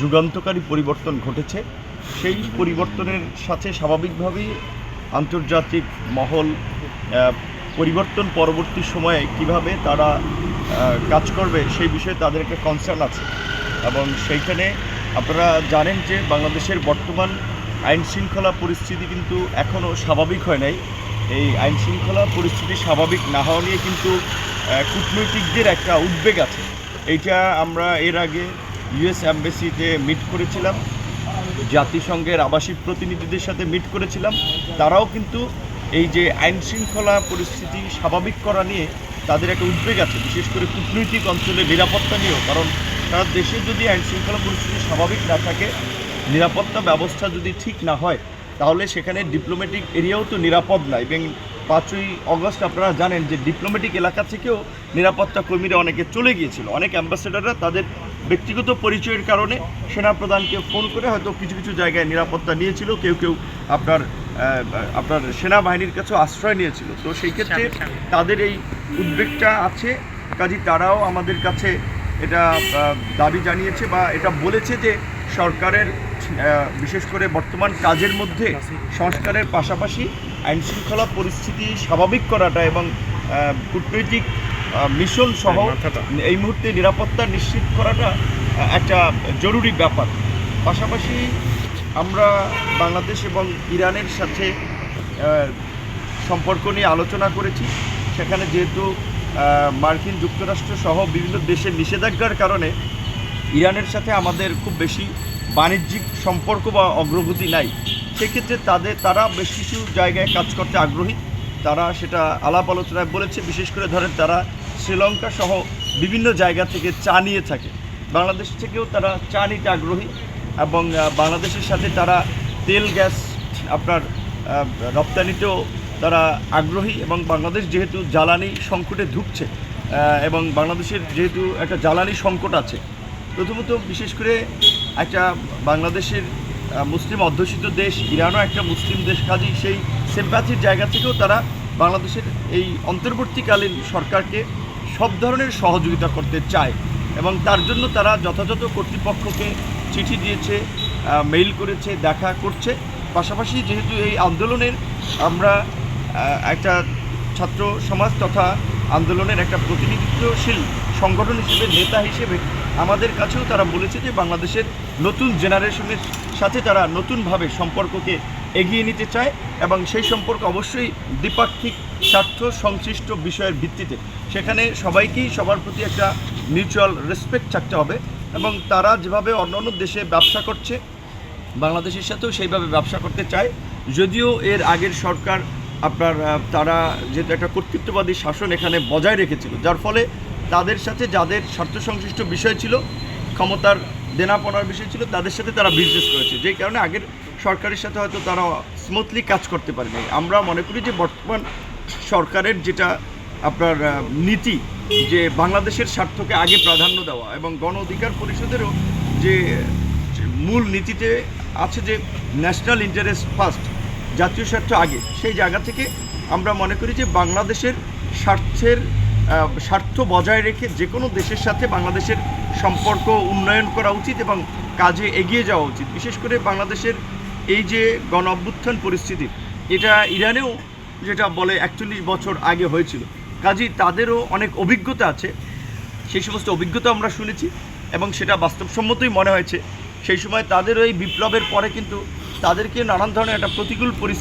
যুগান্তকারী পরিবর্তন ঘটেছে। সেই পরিবর্তনের সাথে স্বাভাবিকভাবেই আন্তর্জাতিক মহল পরিবর্তন পরবর্তী সময়ে কীভাবে তারা কাজ করবে সেই বিষয়ে তাদের একটা কনসার্ন আছে। এবং সেইখানে আপনারা জানেন যে বাংলাদেশের বর্তমান আইন শৃঙ্খলা পরিস্থিতি কিন্তু এখনও স্বাভাবিক হয় নাই। এই আইন শৃঙ্খলা পরিস্থিতি স্বাভাবিক না হওয়া নিয়ে কিন্তু কূটনৈতিকদের একটা উদ্বেগ আছে। এইটা আমরা এর আগে ইউএস অ্যাম্বাসিতে মিট করেছিলাম, জাতিসংঘের আবাসিক প্রতিনিধিদের সাথে মিট করেছিলাম। তারাও কিন্তু এই যে আইন শৃঙ্খলা পরিস্থিতি স্বাভাবিক করা নিয়ে তাদের একটা উদ্বেগ আছে, বিশেষ করে কূটনৈতিক অঞ্চলে নিরাপত্তা নিয়েও। কারণ তারা দেশে যদি আইন শৃঙ্খলা পরিস্থিতি স্বাভাবিক না থাকে, নিরাপত্তা ব্যবস্থা যদি ঠিক না হয়, তাহলে সেখানে ডিপ্লোম্যাটিক এরিয়াও তো নিরাপদ না। এবং পাঁচই অগস্ট আপনারা জানেন যে ডিপ্লোম্যাটিক এলাকা থেকেও নিরাপত্তা কর্মীরা অনেকে চলে গিয়েছিল। অনেক অ্যাম্বাসেডাররা তাদের ব্যক্তিগত পরিচয়ের কারণে সেনাপ্রধানকে ফোন করে হয়তো কিছু কিছু জায়গায় নিরাপত্তা নিয়েছিল কেউ কেউ আপনার আপনার সেনাবাহিনীর কাছেও আশ্রয় নিয়েছিল। তো সেই ক্ষেত্রে তাদের এই উদ্বেগটা আছে কাজী তারাও আমাদের কাছে এটা দাবি জানিয়েছে বা এটা বলেছে যে সরকারের বিশেষ করে বর্তমান কাজের মধ্যে সংস্কারের পাশাপাশি আইন শৃঙ্খলা পরিস্থিতি স্বাভাবিক করাটা এবং কূটনৈতিক মিশন সহ এই মুহূর্তে নিরাপত্তা নিশ্চিত করাটা একটা জরুরি ব্যাপার। পাশাপাশি আমরা বাংলাদেশ এবং ইরানের সাথে সম্পর্ক নিয়ে আলোচনা করেছি। সেখানে যেহেতু মার্কিন যুক্তরাষ্ট্র সহ বিভিন্ন দেশের নিষেধাজ্ঞার কারণে ইরানের সাথে আমাদের খুব বেশি বাণিজ্যিক সম্পর্ক বা অগ্রগতি নাই। সেক্ষেত্রে তাদের তারা বেশ কিছু জায়গায় কাজ করতে আগ্রহী। তারা সেটা আলাপ আলোচনায় বলেছে। বিশেষ করে ধরেন তারা শ্রীলঙ্কা সহ বিভিন্ন জায়গা থেকে চা নিয়ে থাকে। বাংলাদেশ থেকেও তারা চা নিতে আগ্রহী এবং বাংলাদেশের সাথে তারা তেল, গ্যাস, আপনার রপ্তানিতেও তারা আগ্রহী এবং বাংলাদেশ যেহেতু জ্বালানি সংকটে ঢুকছে এবং বাংলাদেশের যেহেতু একটা জ্বালানি সংকট আছে, প্রথমত বিশেষ করে একটা বাংলাদেশের মুসলিম অধ্যুষিত দেশ, ইরানও একটা মুসলিম দেশ, কাজী সেই সিম্প্যাথির জায়গা থেকেও তারা বাংলাদেশের এই অন্তর্বর্তীকালীন সরকারকে সব ধরনের সহযোগিতা করতে চায় এবং তার জন্য তারা যথাযথ কর্তৃপক্ষকে চিঠি দিয়েছে মেইল করেছে, দেখা করছে। পাশাপাশি যেহেতু এই আন্দোলনের আমরা একটা ছাত্র সমাজ তথা আন্দোলনের একটা প্রতিনিধিত্বশীল সংগঠন হিসেবে নেতা হিসেবে আমাদের কাছেও তারা বলেছে যে বাংলাদেশের নতুন জেনারেশনের সাথে তারা নতুনভাবে সম্পর্ককে এগিয়ে নিতে চায় এবং সেই সম্পর্ক অবশ্যই দ্বিপাক্ষিক স্বার্থ সংশ্লিষ্ট বিষয়ের ভিত্তিতে। সেখানে সবাইকেই সবার প্রতি একটা মিউচুয়াল রেসপেক্ট থাকতে হবে এবং তারা যেভাবে অন্য অন্য দেশে ব্যবসা করছে, বাংলাদেশের সাথেও সেইভাবে ব্যবসা করতে চায়। যদিও এর আগের সরকার আপনার তারা যেহেতু একটা কর্তৃত্ববাদী শাসন এখানে বজায় রেখেছিল, যার ফলে তাদের সাথে যাদের স্বার্থ সংশ্লিষ্ট বিষয় ছিল, ক্ষমতার দেনাপনার বিষয় ছিল, তাদের সাথে তারা বিজনেস করেছে। যেই কারণে আগের সরকারের সাথে হয়তো তারা স্মুথলি কাজ করতে পারেনি। আমরা মনে করি যে বর্তমান সরকারের যেটা আপনার নীতি, যে বাংলাদেশের স্বার্থকে আগে প্রাধান্য দেওয়া এবং গণ অধিকার পরিষদেরও যে মূল নীতিতে আছে যে ন্যাশনাল ইন্টারেস্ট ফার্স্ট জাতীয় স্বার্থ আগে, সেই জায়গা থেকে আমরা মনে করি যে বাংলাদেশের স্বার্থের স্বার্থ বজায় রেখে যে কোনো দেশের সাথে বাংলাদেশের সম্পর্ক উন্নয়ন করা উচিত এবং কাজে এগিয়ে যাওয়া উচিত। বিশেষ করে বাংলাদেশের এই যে গণ অভ্যুত্থান পরিস্থিতি, এটা ইরানেও যেটা বলে একচল্লিশ বছর আগে হয়েছিল। কাজেই তাদেরও অনেক অভিজ্ঞতা আছে। সেই সমস্ত অভিজ্ঞতা আমরা শুনেছি এবং সেটা বাস্তবসম্মতই মনে হয়েছে। সেই সময় তাদের ওই বিপ্লবের পরে কিন্তু তাদেরকে নানান ধরনের একটা প্রতিকূল পরিস্থিতি